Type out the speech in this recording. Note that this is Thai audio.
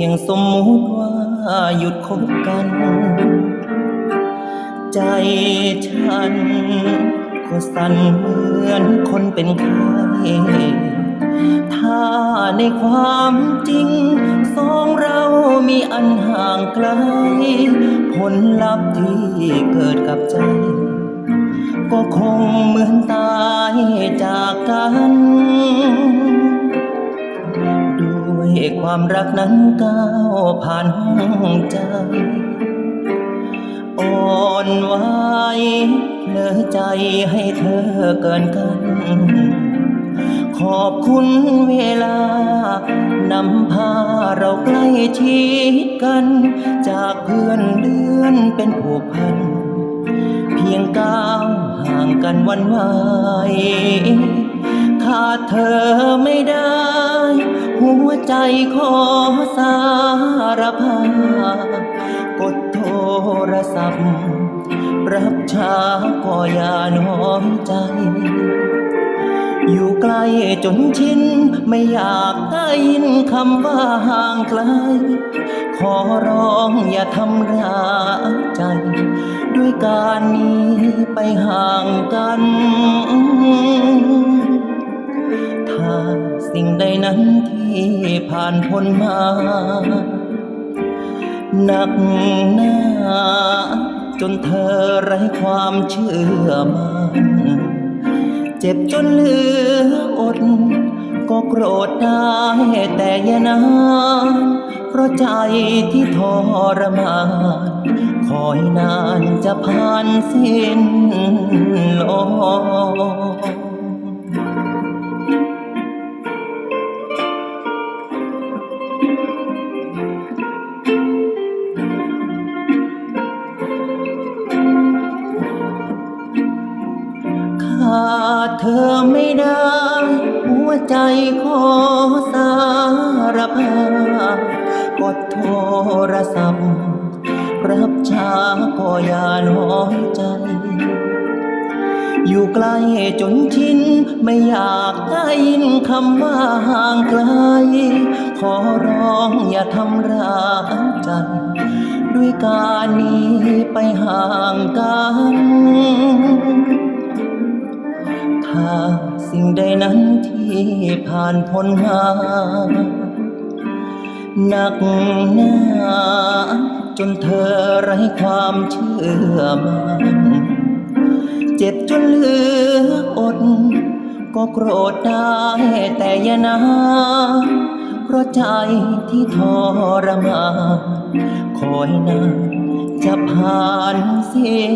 พียงสมมุติว่าหยุดคบกัน ใจฉัน ก็สั่นเหมือนคนเป็นไข้ถ้าในความจริง สองเรามีอันห่างไกล ผลลัพธ์ที่เกิดกับใจ ก็คงเหมือนตาย ความรักนั้นก้าวผ่านห้องใจอ่อนไหวเพลอใจให้เธอเกินกัน ขอบคุณเวลานำพาเราใกล้ชิดกัน จากเพื่อนเลื่อนเป็นผูกพัน เพียงก้าวห่างกันวันไหวขาดเธอไม่ได้ ใจขอสารภาพกดโทรศัพท์ รับช้าก็อย่าน้อยใจ อยู่ไกลจนชินไม่อยากได้ยินคำว่าห่างไกล ขอร้องอย่าทำร้ายใจ ด้วยการหนี้ไปห่างกันานพ้นมาหนักหนาจนเธอไร้ความเชื่อมันเจ็บจนเหลืออด ก็โกรธได้แต่อย่านานเพราะใจที่ทรมานคอยนานจะผ่านสิ้นลม ขาดเธอไม่ได้ หัวใจขอสารภาพกดโทรศัพท์ รับช้าก็อย่าน้อยใจ อยู่ไกลจนชินไม่อยากได้ยินคำว่าห่างไกล ขอร้องอย่าทำร้ายใจด้วยการหนี้ไปห่างกัน ถ้าสิ่งใดนั้นที่ผ่านพ้นมาหนักหนาจนเธอไร้ความเชื่อมันเจ็บจนเหลืออด ก็โกรธได้แต่อย่านาเพราะใจที่ทรมานคอยนานจะผ่านสิ้น